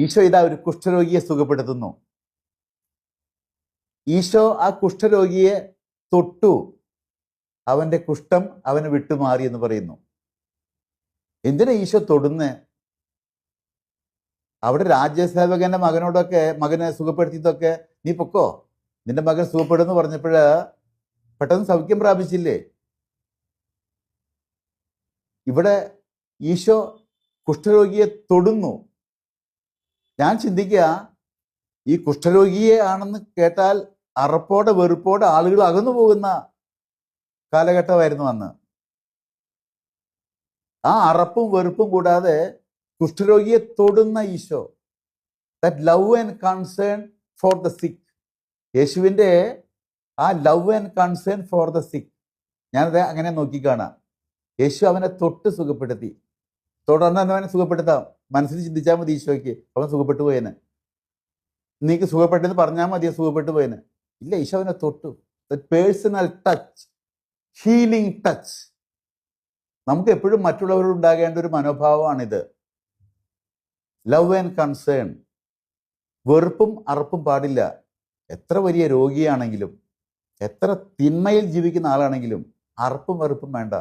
ഈശോ ഇതാ ഒരു കുഷ്ഠരോഗിയെ സുഖപ്പെടുത്തുന്നു. ഈശോ ആ കുഷ്ഠരോഗിയെ തൊട്ടു. അവന്റെ കുഷ്ഠം അവന് വിട്ടുമാറി എന്ന് പറയുന്നു. എന്തിനാ ഈശോ തൊടുന്നേ? അവിടെ രാജ്യസേവകന്റെ മകനോടൊക്കെ മകനെ സുഖപ്പെടുത്തിയതൊക്കെ നീ പൊക്കോ? നിന്റെ മകൻ സുഖപ്പെടുന്നു പറഞ്ഞപ്പോഴ് പെട്ടെന്ന് സൗഖ്യം പ്രാപിച്ചില്ലേ? ഇവിടെ ഈശോ കുഷ്ഠരോഗിയെ തൊടുന്നു. ഞാൻ ചിന്തിക്കുക ഈ കുഷ്ഠരോഗിയെ ആണെന്ന് കേട്ടാൽ അറപ്പോടെ വെറുപ്പോടെ ആളുകൾ അകന്നു പോകുന്ന കാലഘട്ടമായിരുന്നു അന്ന്. ആ അറപ്പും വെറുപ്പും കൂടാതെ കുഷ്ഠരോഗിയെ തൊടുന്ന Eesho that love and concern for the sick യേശുവിന്റെ ആ love and concern for the sick ഞാനത് അങ്ങനെ നോക്കിക്കാണാം യേശു അവനെ തൊട്ട് സുഖപ്പെടുത്തി. തുടർന്ന് അവനെ സുഖപ്പെടുത്താം. മനസ്സിൽ ചിന്തിച്ചാൽ മതി ഈശോയ്ക്ക് അവൻ സുഖപ്പെട്ടു പോയേനെ. നീക്ക് സുഖപ്പെട്ടെന്ന് പറഞ്ഞാൽ മതി സുഖപ്പെട്ടു പോയേനെ. ഇല്ല ഈശോ അവനെ തൊട്ടു. പേഴ്സണൽ ടച്ച് ഹീലിംഗ് ടച്ച് നമുക്ക് എപ്പോഴും മറ്റുള്ളവരോട് ഉണ്ടാകേണ്ട ഒരു മനോഭാവമാണിത്. ലവ് ആൻഡ് കൺസേൺ വെറുപ്പും അറപ്പും പാടില്ല. എത്ര വലിയ രോഗിയാണെങ്കിലും എത്ര തിന്മയിൽ ജീവിക്കുന്ന ആളാണെങ്കിലും അറപ്പും വെറുപ്പും വേണ്ട.